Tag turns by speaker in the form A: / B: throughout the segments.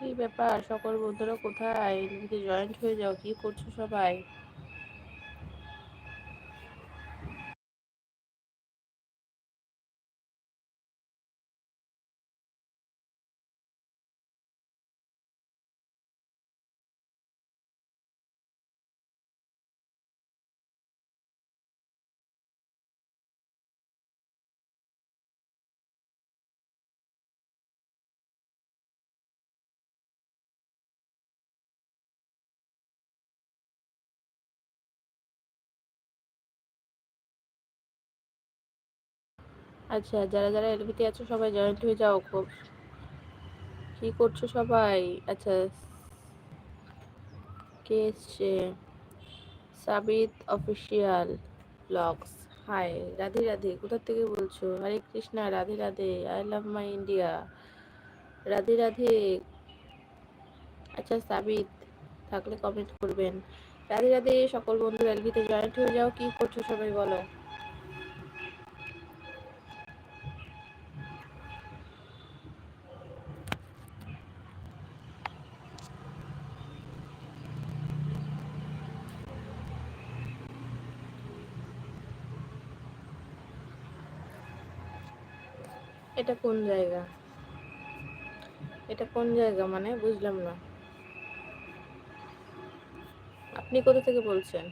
A: কি ব্যাপার? সকল বন্ধুরা কোথায়? জয়েন্ট হয়ে যাও? কি করছ সবাই? আচ্ছা যারা যারা এলবিতে আছো, সবাই জয়েন্ট হয়ে যাও খুব। কি করছ সবাই? আচ্ছা কে এসছে? Sabit official blogs hi Radhe Radhe, কোথা থেকে বলছো? Hare Krishna, Radhe Radhe I love my India Radhe Radhe. আচ্ছা সাবিত, থাকলে কমেন্ট করবেন। রাধে রাধে, সকল বন্ধুরা এলবিতে জয়েন্ট হয়ে যাও, কি করছ সবাই বলো? এটা কোন জায়গা? এটা কোন জায়গা মানে? বুঝলাম না। আপনি কোথা থেকে বলছেন?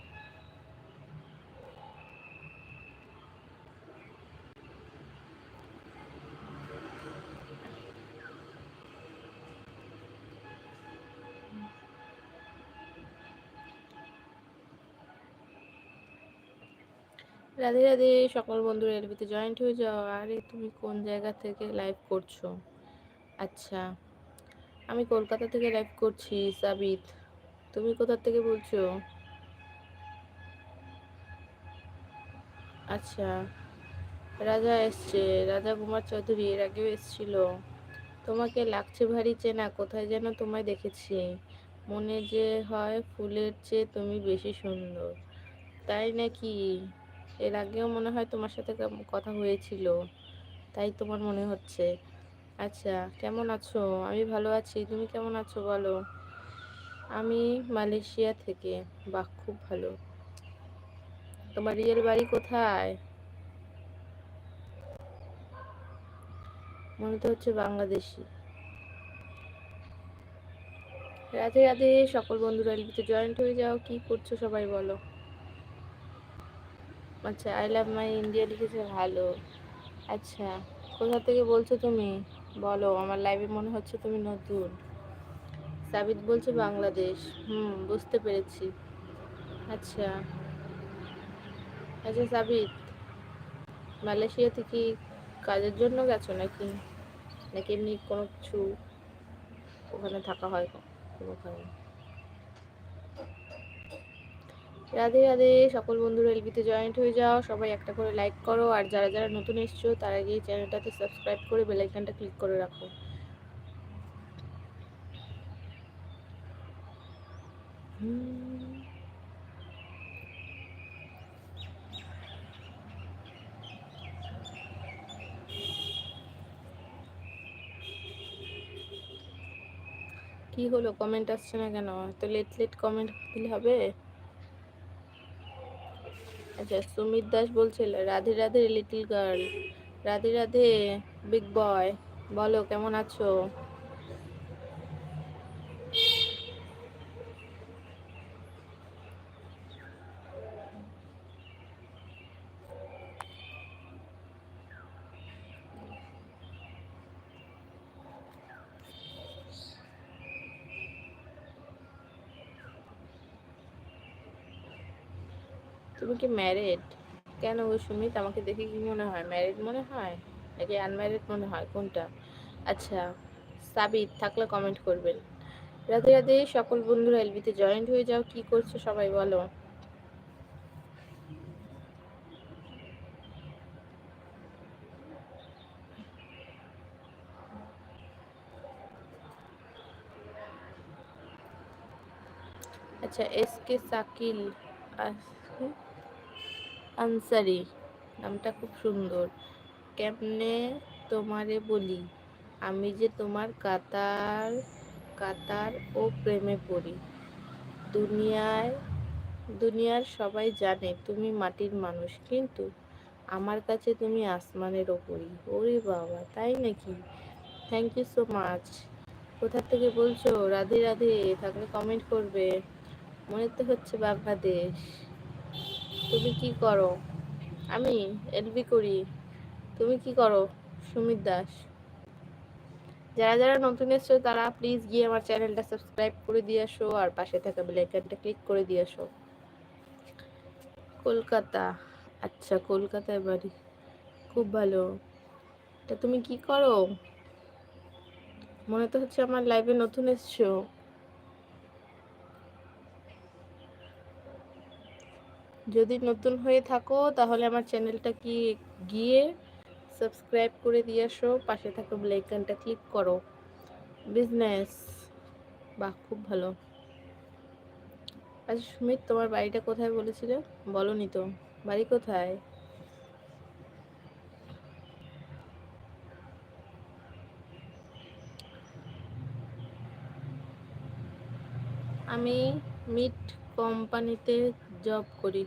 A: রাধে রাধে। সকল বন্ধুরা এলবিতে জয়েন্ট হয়ে যাও। আরে, তুমি কোন জায়গা থেকে লাইভ করছ? আচ্ছা আমি কলকাতা থেকে লাইভ করছি, সাবিত। তুমি কোথা থেকে বলছো? আচ্ছা রাজা এসছে। রাজা কুমার চৌধুরী এর আগেও এসছিল। তোমাকে লাগছে ভারী চেনা, কোথায় যেন তোমায় দেখেছি। মনে যে হয় ফুলের চেয়ে তুমি বেশি সুন্দর। তাই নাকি? এর আগেও মনে হয় তোমার সাথে কথা হয়েছিল। তাই তোমার মনে হচ্ছে। আচ্ছা কেমন আছো? আমি ভালো আছি। তুমি কেমন আছো বলো? আমি মালয়েশিয়া থেকে। বাহ, খুব ভালো। তোমার রিয়েল বাড়ি কোথায়? মনে তো হচ্ছে বাংলাদেশি। রাধে রাধে, সকল বন্ধুরা এলবিতে জয়েন্ট হয়ে যাও। কি করছ সবাই বলো? আচ্ছা আই লাভ মাই ইন্ডিয়া লিখেছে, ভালো। আচ্ছা কোথা থেকে বলছো তুমি? বলো, আমার লাইভে মনে হচ্ছে তুমি নতুন। সাবিত বলছে বাংলাদেশ। হুম, বুঝতে পেরেছি। আচ্ছা। আচ্ছা সাবিত, মালয়েশিয়াতে কি কাজের জন্য গেছো নাকি? নাকি এমনি কোনো কিছু ওখানে থাকা হয় কোনোখানে রাধে রাধে। সকল বন্ধুরা এলবিতে জয়েন্ট হয়ে যাও। সবাই একটা করে লাইক করো। আর যারা যারা নতুন এসছো, তারা গিয়ে চ্যানেলটাতে সাবস্ক্রাইব করে বেলাইকানটা ক্লিক করে রাখো। কি হলো? কমেন্ট আসছে না কেন? তো লেট লেট কমেন্ট দিলে হবে? আচ্ছা সুমিত দাস বলছিল, Radhe Radhe little girl Radhe Radhe big boy বলো, কেমন আছো? তুমি কি ম্যারিড কেন ওই সুমিত? আমাকে দেখে কি মনে হয়? ম্যারিড মনে হয়? নাকি আনম্যারিড মনে হয়? কোনটা? আচ্ছা সাবিত, থাকলে কমেন্ট করবেন। রাধে রাধে, সকল বন্ধুরা এলবিতে জয়েন্ট হয়ে যাও। কি করছ সবাই বলো? আচ্ছা এস কে সাকিল আনসারি, নামটা খুব সুন্দর। কেমনে তোমারে বলি? আমি যে তোমার কাতার কাতার ও প্রেমে পড়ি। দুনিয়ায়, দুনিয়ার সবাই জানে তুমি মাটির মানুষ, কিন্তু আমার কাছে তুমি আসমানের ওপরই। ওরে বাবা, তাই নাকি? থ্যাংক ইউ সো মাচ কোথা থেকে বলছো? রাধে রাধে, থাকলে কমেন্ট করবে। মনে তো হচ্ছে বাংলাদেশ। তুমি কি করো? আমি এলবি করি। তুমি কি করো, সুমিত দাস? যারা যারা নতুন এসছো, তারা প্লিজ গিয়ে আমার চ্যানেলটা সাবস্ক্রাইব করে দিয়ে আসো আর পাশে থাকা বেল আইকনটা ক্লিক করে দিয়ে আসো। কলকাতা। আচ্ছা কলকাতায় বাড়ি। খুব ভালো। তা তুমি কি করো? মনে তো হচ্ছে আমার লাইভে নতুন এসছো। যদি নতুন হয়ে থাকো, তাহলে আমার চ্যানেলটা কি গিয়ে সাবস্ক্রাইব করে দিয়ে আসো, পাশে থাকা বেলাইকনটা ক্লিক করো। বিজনেস বাহ, খুব ভালো। আচ্ছা সুমিত, তোমার বাড়িটা কোথায় বলেছিলে? বলনি তো। বাড়ি কোথায়? আমি মিট কোম্পানিতে জব করি।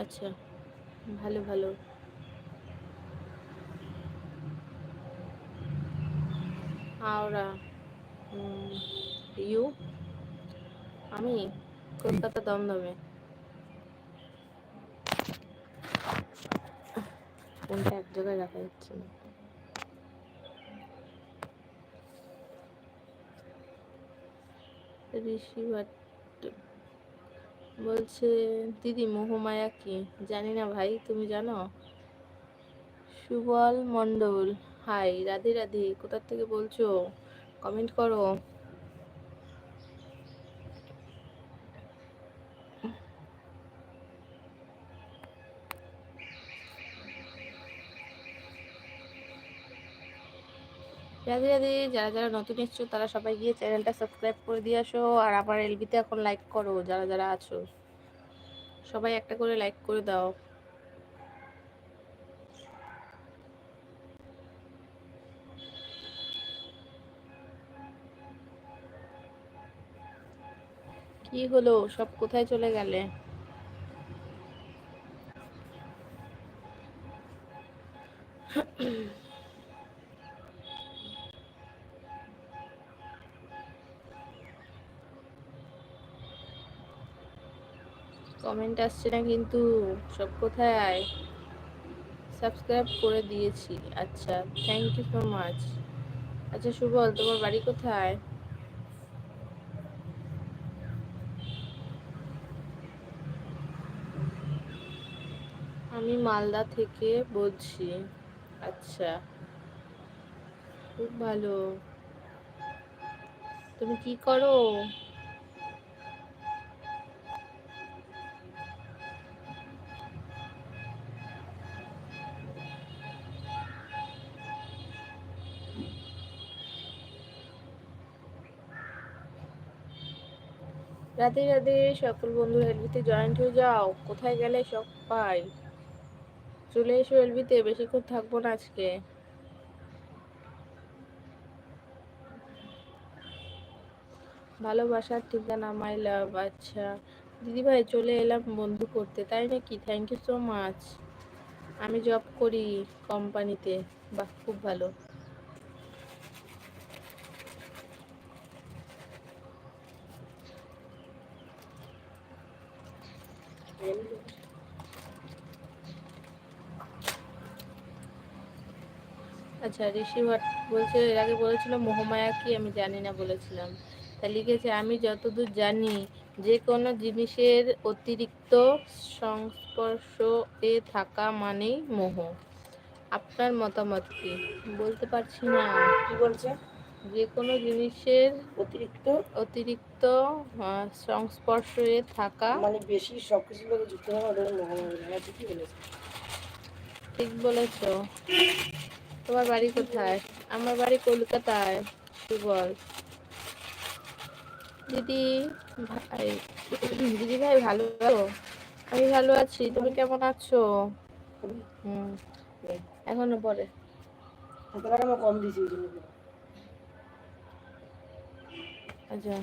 A: আচ্ছা ভালো ভালো। হাওড়া ইউ। আমি কলকাতা দমদমে। ফোনটা এক জায়গায় রাখা যাচ্ছে না। ঋষি বলছে, দিদি, মোহমায়া কি? জানি না ভাই, তুমি জানো? সুবল মণ্ডল, হাই, রাধে রাধে, কোথার থেকে বলছো? কমেন্ট করো। রাধে রাধে, যারা যারা নতুন এসছো, তারা সবাই গিয়ে চ্যানেলটা সাবস্ক্রাইব করে দিয়ে আসো আর আমার এলবিতে এখন লাইক করো, যারা যারা আছো। সবাই একটা করে লাইক করে দাও। কি হলো? সব কোথায় চলে গেলে? কমেন্ট আসছে না, কিন্তু সব কোথায়? সাবস্ক্রাইব করে দিয়েছি। আচ্ছা থ্যাংক ইউ সো মাচ আচ্ছা সুবল তোমার বাড়ি কোথায়? আমি মালদা থেকে বলছি। আচ্ছা খুব ভালো। তুমি কি করো? রাধে রাধে সকল বন্ধু এলবিতে জয়েন্ট হয়ে যাও। কোথায় গেলে সব পাই? চলে এসো এলবিতে, বেশিক্ষণ থাকব না আজকে। ভালোবাসার ঠিকানা মাই লাভ আচ্ছা। দিদি ভাই চলে এলাম বন্ধু করতে, তাই নাকি? থ্যাংক ইউ সো মাচ আমি জব করি কোম্পানিতে বাহ, খুব ভালো। আচ্ছা ঋষি ভট্ট বলছে এর আগে বলেছিল মোহমায়া কি আমি জানি না বলেছিলাম। তা লিখেছে আমি যতদূর জানি যে কোনো জিনিসের অতিরিক্ত সংস্পর্শ এ থাকা মানেই মোহ। আপনার মতামত কি? বলতে পারছি না।
B: কি বলছে?
A: যে কোনো জিনিসের
B: অতিরিক্ত?
A: অতিরিক্ত সংস্পর্শে থাকা
B: মানে বেশি সব লোক যুক্ত হওয়া হ্যাঁ
A: ঠিক বলেছ। তোমার বাড়ি কোথায়? আমার বাড়ি কলকাতায়। সুবল দিদি ভাই দিদি ভাই ভালো? আমি ভালো আছি। তুমি কেমন আছো? হুম এখনও পরে।
B: কম জন্য।
A: আচ্ছা।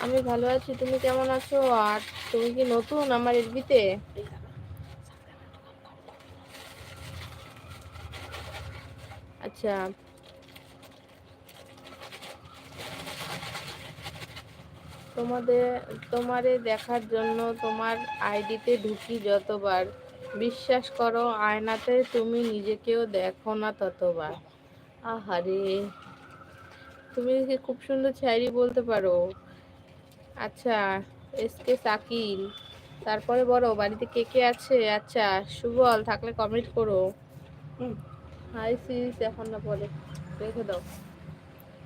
A: আমি ভালো আছি। তুমি কেমন আছো? আর তুমি কি নতুন আমার এলবিতে? আচ্ছা। তোমাদের, তোমারে দেখার জন্য তোমার আইডিতে ঢুকি যতবার। বিশ্বাস করো, আয়নাতে তুমি নিজেকেও দেখো না ততবার। আহারে, তুমি কি খুব সুন্দর শায়রি বলতে পারো? আচ্ছা এসকে সাকিল, তারপরে বলো, বাড়িতে কে কে আছে? আচ্ছা সুবল থাকলে কমেন্ট করো। হাই সিস এখন না পরে। রেখে দাও।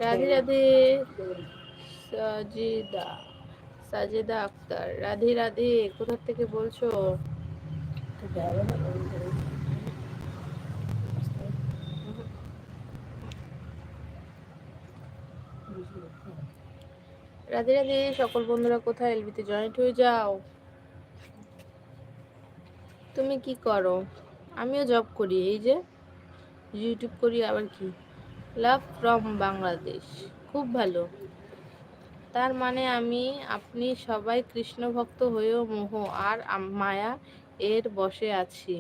A: রাধে রাধে সাজিদা সাজেদা আক্তার রাধে রাধে কোথা থেকে বলছো। রাধে রাধে সকল বন্ধুরা কোথায়? এলবিতে জয়েন্ট হয়ে যাও। তুমি কি করো? আমিও জব করি এই যে। ইউটিউব করি আবার কি? লাভ ফ্রম বাংলাদেশ খুব ভালো। তার মানে আমি আপনি সবাই কৃষ্ণ ভক্ত হয়েও মোহ আর মায়া এর বসে আছি।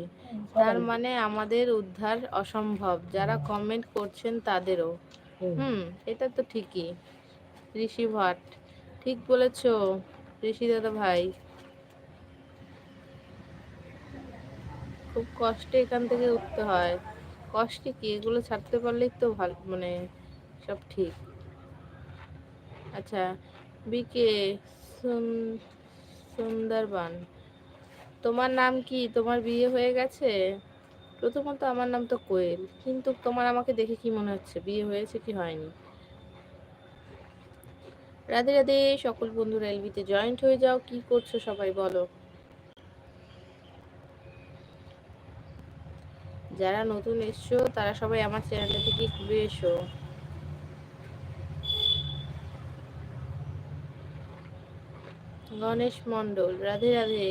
A: তার মানে আমাদের উদ্ধার অসম্ভব। যারা কমেন্ট করছেন তাদেরও। হুম। এটা তো ঠিকই। ঋষি ভাট ঠিক বলেছ ঋষি দাদা ভাই। খুব কষ্টে এখান থেকে উঠতে হয়। কষ্টে কি এগুলো ছাড়তে পারলেই তো ভালো মানে সব ঠিক। আচ্ছা বিকে সুন- সুন্দরবন, তোমার নাম কি? তোমার বিয়ে হয়ে গেছে? প্রথমত আমার নাম তো কোয়েল, কিন্তু তোমার আমাকে দেখে কি মনে হচ্ছে? বিয়ে হয়েছে কি হয়নি? রাধে রাধে, সকল বন্ধুরা এলবিতে জয়েন্ট হয়ে যাও। কি করছ সবাই বলো? যারা নতুন এসছো তারা সবাই আমার চ্যানেলটা থেকে ঘুরে এসো। গণেশ মন্ডল রাধে রাধে।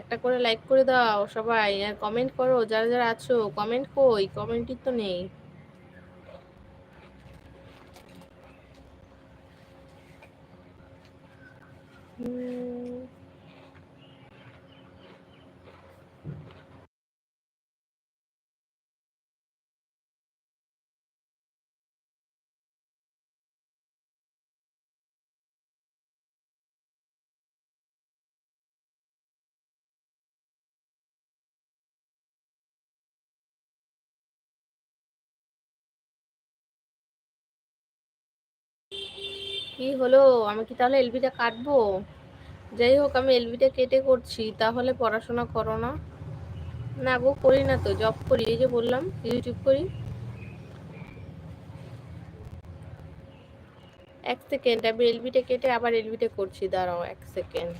A: একটা করে লাইক করে দাও সবাই আর কমেন্ট করো যারা যারা আছো কমেন্ট কই? কমেন্টই তো নেই। হুম, কি হলো? আমি কি তাহলে এলবিটা কাটবো? যাই হোক, আমি এলবিটা কেটে করছি, তাহলে পড়াশোনা করো না। না গো, করি না তো জব করি। এই যে বললাম ইউটিউব করি। এক সেকেন্ড আমি এলবিটা কেটে আবার এলবিটা করছি, দাঁড়াও এক সেকেন্ড